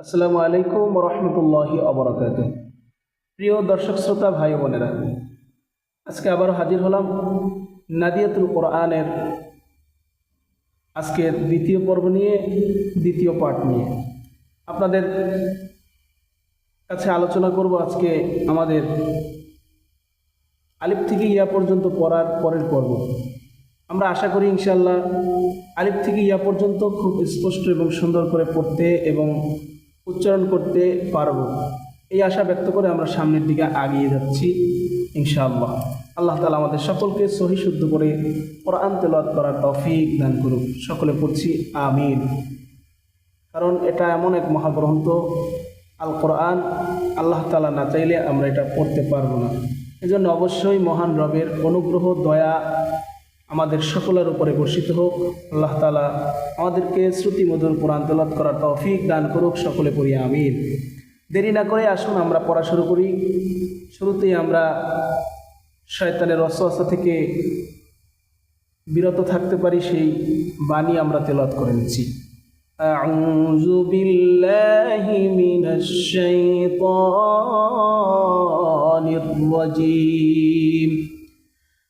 আসসালামু আলাইকুম রহমতুল্লাহি অবরাকাত প্রিয় দর্শক শ্রোতা, ভাই বোনেরা, আজকে আবারও হাজির হলাম নাদিয়াতুল কোরআনের আজকের দ্বিতীয় পর্ব নিয়ে, দ্বিতীয় পাঠ নিয়ে। আপনাদের কাছে আলোচনা করব আজকে আমাদের আলিফ থেকে ইয়া পর্যন্ত পড়ার পরের পর্ব। আমরা আশা করি ইনশাল্লাহ আলিফ থেকে ইয়া পর্যন্ত খুব স্পষ্ট এবং সুন্দর করে পড়তে এবং উচ্চারণ করতে পারব। এই আশা ব্যক্ত করে আমরা সামনের দিকে আগিয়ে যাচ্ছি, ইনশাআল্লাহ। আল্লাহ তালা আমাদের সকলকে সহি শুদ্ধ করে কোরআন তেলাওয়াত করার তৌফিক দান করুক। সকলে পড়ছি, আমিন। কারণ এটা এমন এক মহাগ্রন্থ আল কোরআন আল্লাহ তালা না চাইলে আমরা এটা পড়তে পারব না। এজন্য অবশ্যই মহান রবের অনুগ্রহ, দয়া আমাদের সকলের উপরে বর্ষিত হোক আল্লাহ তালা আমাদেরকে শ্রুতিমধুর কোরআন তেলাত করার তৌফিক দান করুক সকলে পড়ি আমিন দেরি না করে আসুন আমরা পড়া শুরু করি শুরুতেই আমরা শয়তানের অসুয়াশা থেকে বিরত থাকতে পারি সেই বাণী আমরা তেলাত করে নিচ্ছি أعوذ بالله من الشيطان الرجيم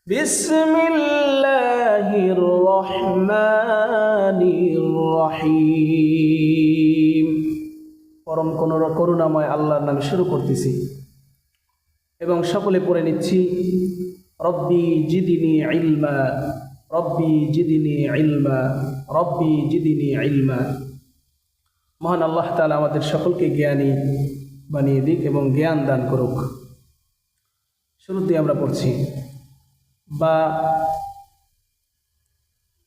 بسم الله الرحمن الرحيم পরম কোন করুণাময় আল্লাহর নামে শুরু করতেছি এবং সকলে পড়ে নিচ্ছি রব্বি জিদিনি ইলমা রব্বি জিদিনি ইলমা রব্বি জিদিনি ইলমা মহান আল্লাহ তালা আমাদের সকলকে জ্ঞানী বানিয়ে দিক এবং জ্ঞান দান করুক শুরুতে আমরা পড়ছি বা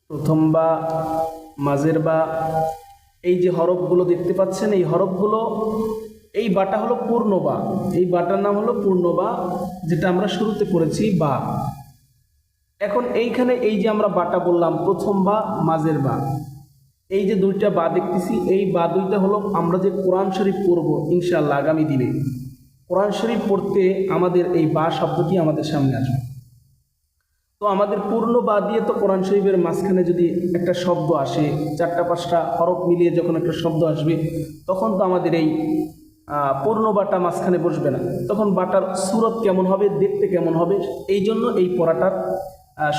প্রথম বা, মাঝের বা, এই যে হরফগুলো দেখতে পাচ্ছেন, এই হরফগুলো, এই বাটা হলো পূর্ণ বা, এই বাটার নাম হলো পূর্ণ বা, যেটা আমরা শুরুতে পড়েছি বা। এখন এইখানে এই যে আমরা বাটা বললাম, প্রথম বা, মাঝের বা, এই যে দুইটা বা দেখতেছি, এই বা দুইটা হলো আমরা যে কোরআন শরীফ পড়ব ইনশাআল্লাহ আগামী দিনে। কোরআন শরীফ পড়তে আমাদের এই বা শব্দটি আমাদের সামনে আসবে। তো আমাদের পূর্ণ বা দিয়ে তো কোরআন শরীফের মাঝখানে যদি একটা শব্দ আসে, চারটা পাঁচটা হরফ মিলিয়ে যখন একটা শব্দ আসবে, তখন তো আমাদের এই পূর্ণ বাটা মাঝখানে বসবে না। তখন বাটার সুরত কেমন হবে, দেখতে কেমন হবে, এই জন্য এই পড়াটার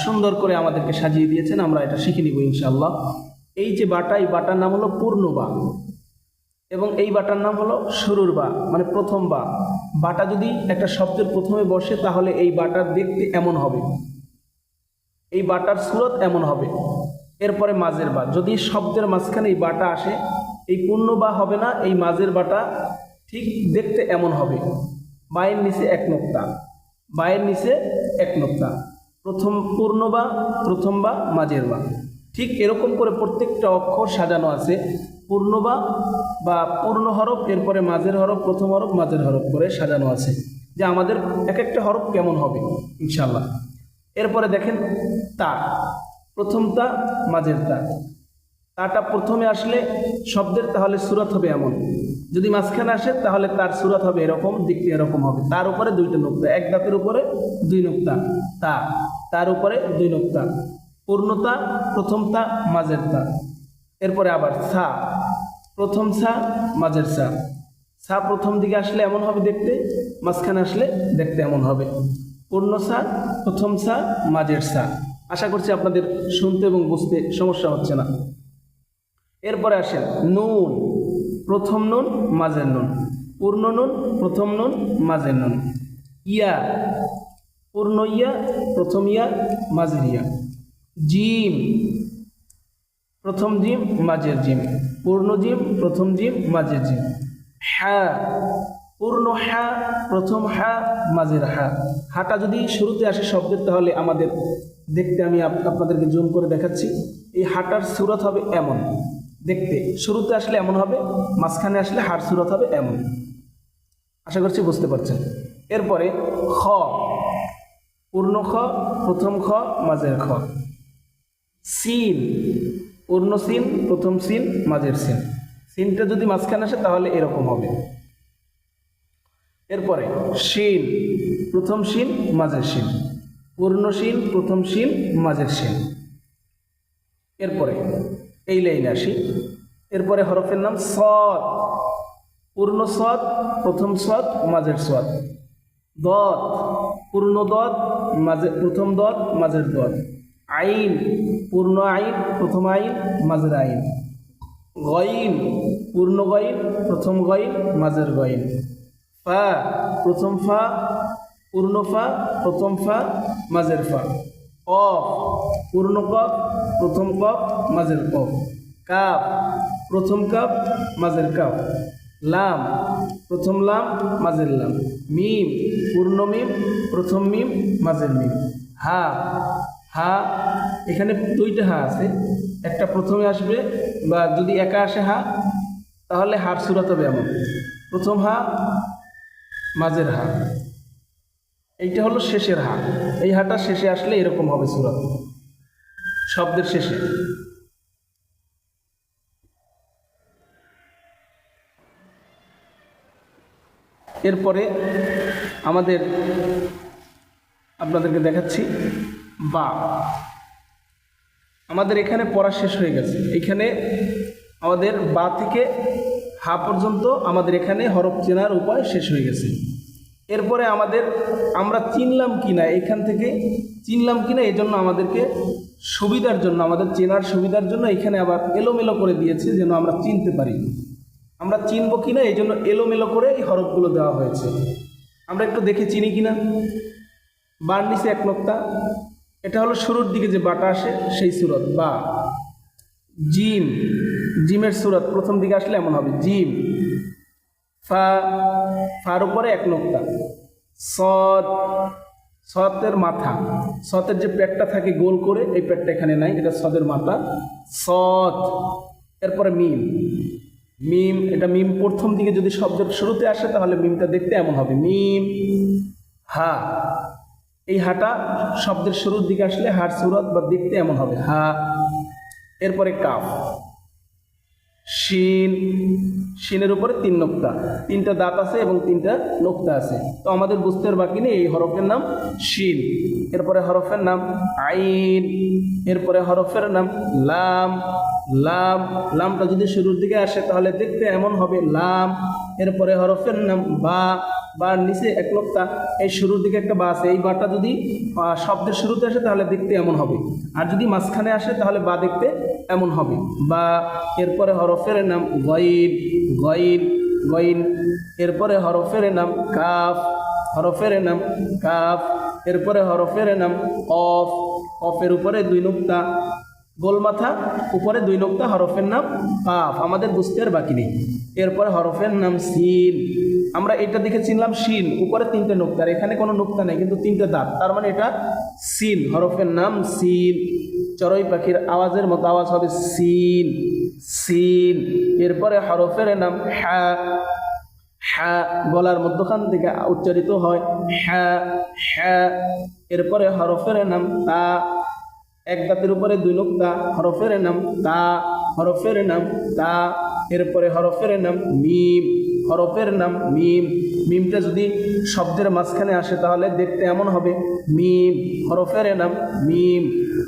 সুন্দর করে আমাদেরকে সাজিয়ে দিয়েছেন। আমরা এটা শিখে নিব ইনশাআল্লাহ। এই যে বাটা, এই বাটার নাম হলো পূর্ণ বা। এবং এই বাটার নাম হলো শুরুর বা মানে প্রথম বা। বাটা যদি একটা শব্দের প্রথমে বসে, তাহলে এই বাটার দেখতে এমন হবে। এই বাটার সুরত এমন হবে। এরপরে মাঝের বা। যদি শব্দের মাঝখানে এই বাটা আসে, এই পূর্ণ বা হবে না, এই মাঝের বাটা ঠিক দেখতে এমন হবে। বায়ের নিচে এক নোক্তা। বায়ের নিচে এক নোক্তা। প্রথম পূর্ণ বা, প্রথম বা, মাঝের বা। ঠিক এরকম করে প্রত্যেকটা অক্ষর সাজানো আছে। পূর্ণ বা বা পূর্ণ হরফ, এরপরে মাঝের হরফ, প্রথম হরফ, মাঝের হরফ করে সাজানো আছে। যে আমাদের এক একটা হরফ কেমন হবে ইনশাল্লাহ এরপরে দেখেন তা, প্রথম তা, মাঝের তা। তাটা প্রথমে আসলে শব্দের, তাহলে সুরত হবে এমন। যদি মাঝখানে আসে, তাহলে তার সুরত হবে এরকম দেখতে এরকম হবে। তার উপরে দুইটা নোক্তা, এক দাঁতের উপরে দুই নোক্তা। তা, তার উপরে দুই নোক্তা। পূর্ণতা প্রথম তা, মাঝের তা। এরপরে আবার সা, প্রথম সা, মাঝের সা। সা প্রথম দিকে আসলে এমন হবে দেখতে, মাঝখানে আসলে দেখতে এমন হবে। পূর্ণ সা, প্রথম সা, মাঝের সা। আশা করছি আপনাদের শুনতে এবং বুঝতে সমস্যা হচ্ছে না। এরপরে আসেন, নুন, প্রথম নুন, মাঝের নুন। পূর্ণ নুন, প্রথম নুন, মাঝের নুন। ইয়া, পূর্ণ ইয়া, প্রথম ইয়া, মাঝের ইয়া। জিম, প্রথম জিম, মাঝের জিম। পূর্ণ জিম, প্রথম জিম, মাঝের জিম। হ্যাঁ পূর্ণ হ্যাঁ প্রথম হ্যাঁ মাঝের হ্যাঁ হাটা যদি শুরুতে আসে শব্দের, তাহলে আমাদের দেখতে আমি আপ- আপনাদেরকে জুম করে দেখাচ্ছি। এই হাটার সুরত হবে এমন। দেখতে, শুরুতে আসলে এমন হবে, মাঝখানে আসলে হাট সুরত হবে এমন। আশা করছি বুঝতে পারছেন। এরপরে খ। পূর্ণ খ, প্রথম খ, মাঝের খ। সিন। পূর্ণ সিন, প্রথম সিন, মাঝের সিন। সিনটা যদি মাঝখানে আসে, তাহলে এরকম হবে। এরপরে শিন প্রথম শিন মাঝের শিন পূর্ণ শিন প্রথম শিন মাঝের শিন এরপরে, এই লাইনে আসি। এরপরে হরফের নাম সদ। পূর্ণ সদ, প্রথম সদ, মাঝের সদ। দত পূর্ণ দত মাঝে, প্রথম দত মাঝের দত আইন, পূর্ণ আইন, প্রথম আইন, মাঝের আইন। গইন, পূর্ণ গইন, প্রথম গইন, মাঝের গইন। ফা, প্রথম ফা, পূর্ণ ফা, প্রথম ফা, মাঝের ফা। কফ পূর্ণ কপ প্রথম কপ মাঝের কফ। কাপ, প্রথম কাপ, মাঝের কাপ। লাম, প্রথম লাম, মাঝের লাম। মিম, পূর্ণ মিম, প্রথম মিম, মাঝের মিম। হা হা, এখানে দুইটা হা আছে। একটা প্রথমে আসবে বা যদি একা আসে হা, তাহলে হার সুরাত হবে এমন। প্রথম হা মাঝের হা এইটা হলো শেষের হা এই হাটা শেষে আসলে এরকম হবে সুরাত। শব্দের শেষে। এরপরে আমাদের আপনাদেরকে দেখাচ্ছি বা। আমাদের এখানে পড়া শেষ হয়ে গেছে। এখানে আমাদের বা থেকে হা পর্যন্ত আমাদের এখানে হরফ চেনার উপায় শেষ হয়ে গেছে। এরপরে আমাদের আমরা চিনলাম কিনা, এখান থেকে চিনলাম কিনা এই জন্য আমাদেরকে সুবিধার জন্য, আমাদের চেনার সুবিধার জন্য এখানে আবার এলোমেলো করে দিয়েছে যেন আমরা চিনতে পারি। আমরা চিনব কিনা এই জন্য এলোমেলো করে এই হরফগুলো দেওয়া হয়েছে। আমরা একটু দেখে চিনি কিনা? বার নিচে এক নোক্তা। এটা হলো শুরুর দিকে যে বাটা আসে, সেই সুরত, বা। জিম, জিমের সুরত প্রথম দিকে আসলে এমন হবে, জিম। ফা, ফার উপরে এক নোক্তা। সদ সতের মাথা। সতের যে পেটটা থাকে গোল করে, এই পেটটা এখানে নাই, এটা সদের মাথা। সদ এরপরে মিম। মিম, এটা মিম প্রথম দিকে যদি শব্দের শুরুতে আসে, তাহলে মিমটা দেখতে এমন হবে, মিম। হা, এই হাটা শব্দের শুরুর দিকে আসলে হার সুরত বা দেখতে এমন হবে, হা। এরপরে কাফ। শিন। শিনের উপরে তিন নোক্তা। তিনটা দাঁত আছে এবং তিনটা নোক্তা আছে। তো আমাদের বুঝতে বাকি নেই, এই হরফের নাম শিন। এরপরে হরফের নাম আইন। এরপরে হরফের নাম লাম। লাম, লামটা যদি শুরুর দিকে আসে তাহলে দেখতে এমন হবে, লাম। এরপরে হরফের নাম বা। বা নিচে এক লোকটা এই শুরুর দিকে একটা বা আছে। এই বাটা যদি শব্দের শুরুতে আসে তাহলে দেখতে এমন হবে। আর যদি মাঝখানে আসে তাহলে বা দেখতে এমন হবে। বা এরপরে হরফের নাম গইন গইন গইন এরপরে হরফের নাম কাফ, হরফের নাম কাফ। এরপরে হরফের নাম কফ। কফের উপরে দুই নুক্তা গোল মাথা উপরে দুই নোক্তা, হরফের নাম কাফ। আমাদের বুঝতে আর বাকি নেই। এরপরে হরফের নাম সিন। আমরা এটা দেখে চিনলাম শিন উপরে তিনটে নোক্তা, আর এখানে কোনো নোক্তা নেই, কিন্তু তিনটে দাঁত। তার মানে এটা সিন, হরফের নাম সিন। চড়ই পাখির আওয়াজের মতো আওয়াজ হবে সিন সিন। এরপরে হরফের নাম হ্যা হ্যা গলার মধ্যখান থেকে উচ্চারিত হয় হ্যা হ্যা। এরপরে হরফের নাম তা, এক দাঁতের উপরে দুই নোক্তা হরফের নাম তা, হরফের নাম তা। এরপরে হরফের নাম মিম, হরফের নাম মিম। মিমটা যদি শব্দের মাঝখানে আসে তাহলে দেখতে এমন হবে মিম, হরফের নাম মিম।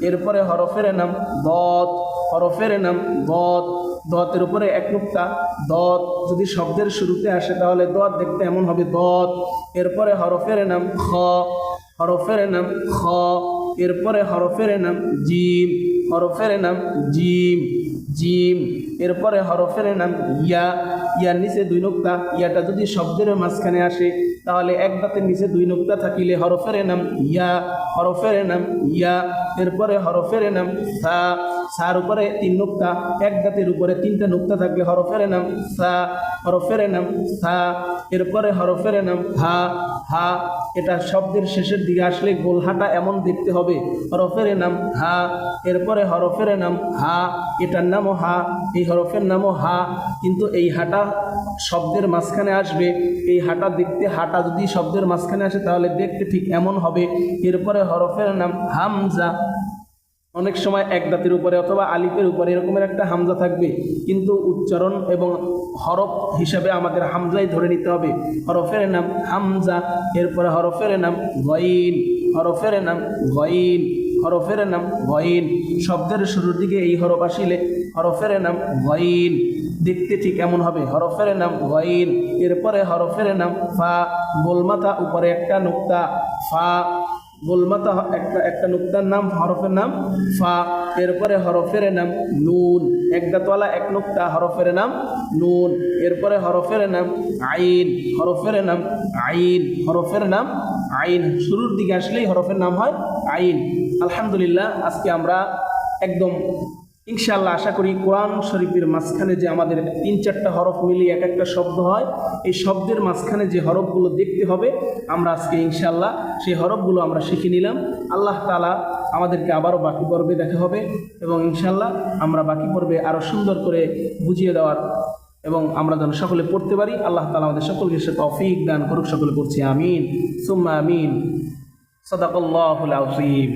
এরপরে হরফের নাম দত, হরফের নাম দত। দতের উপরে এক নুক্তা, দত। যদি শব্দের শুরুতে আসে তাহলে দত দেখতে এমন হবে, দত। এরপরে হরফের নাম খ, হরফের নাম খ। এরপরে হরফের নাম জিম, হরফের নাম জিম জিম। এরপরে হরফের নাম ইয়া ইয়ার নিচে দুই নোক্তা, ইয়াটা যদি শব্দের মাঝখানে আসে তাহলে এক দাঁতের নিচে দুই নুক্তা থাকিলে হরফের নাম ইয়া, হরফের নাম ইয়া, এরপরে হরফের নাম সা, সার উপরে তিন নুক্তা, এক দাঁতের উপরে তিনটা নুক্তা থাকলে হরফের নাম সা, হরফের নাম সা, এরপরে হরফের নাম হা হা এটা শব্দের শেষের দিকে আসলে গোলহাটা এমন দেখতে হবে। হরফের নাম হা, এরপরে হরফের নাম হা, এটার নামও হা, এই হরফের নামও হা, কিন্তু এই হাটা শব্দের মাঝখানে আসবে। এই হাটা দেখতে, হাটা যদি শব্দের মাঝখানে আসে তাহলে দেখতে ঠিক এমন হবে। এরপরে হরফের নাম হামজা। অনেক সময় এক দাঁতের উপরে অথবা আলিফের উপরে এরকমের একটা হামজা থাকবে। কিন্তু উচ্চারণ এবং হরফ হিসাবে আমাদের হামজাই ধরে নিতে হবে। হরফের নাম হামজা, এরপরে হরফের নাম গইন, হরফের নাম গইন, হরফের নাম গইন। শব্দের শুরুর দিকে এই হরফ আসিলে হরফের নাম গইন। দেখতে ঠিক এমন হবে, হরফের নাম গইন, এরপরে হরফের নাম ফা, গোলমাথা উপরে একটা নুক্তা, ফা গোলমাতা একটা একটা নুক্তার নাম, হরফের নাম, ফা, এরপরে হরফের নাম নুন। একদাতলা এক নুক্তা, হরফের নাম নুন। এরপরে হরফের নাম আইন, হরফের নাম আইন, হরফের নাম আইন। শুরুর দিকে আসলেই হরফের নাম হয় আইন। আলহামদুলিল্লাহ, আজকে আমরা একদম ইনশাআল্লাহ আশা করি কোরআন শরীফের মাঝখানে যে আমাদের তিন চারটা হরফ মিলিয়ে এক একটা শব্দ হয়, এই শব্দের মাঝখানে যে হরফগুলো দেখতে হবে, আমরা আজকে ইনশাআল্লাহ সেই হরফগুলো আমরা শিখে নিলাম। আল্লাহ তালা আমাদেরকে আবারও বাকি পর্বে দেখা হবে এবং ইনশাআল্লাহ আমরা বাকি পর্বে আরও সুন্দর করে বুঝিয়ে দেওয়ার এবং আমরা যেন সকলে পড়তে পারি, আল্লাহ তালা আমাদের সকলকে সে তফিক দান করুক, সকলে পড়ছি, আমিন। সুম্মা আমিন। সদাকল্লাহুল আজিম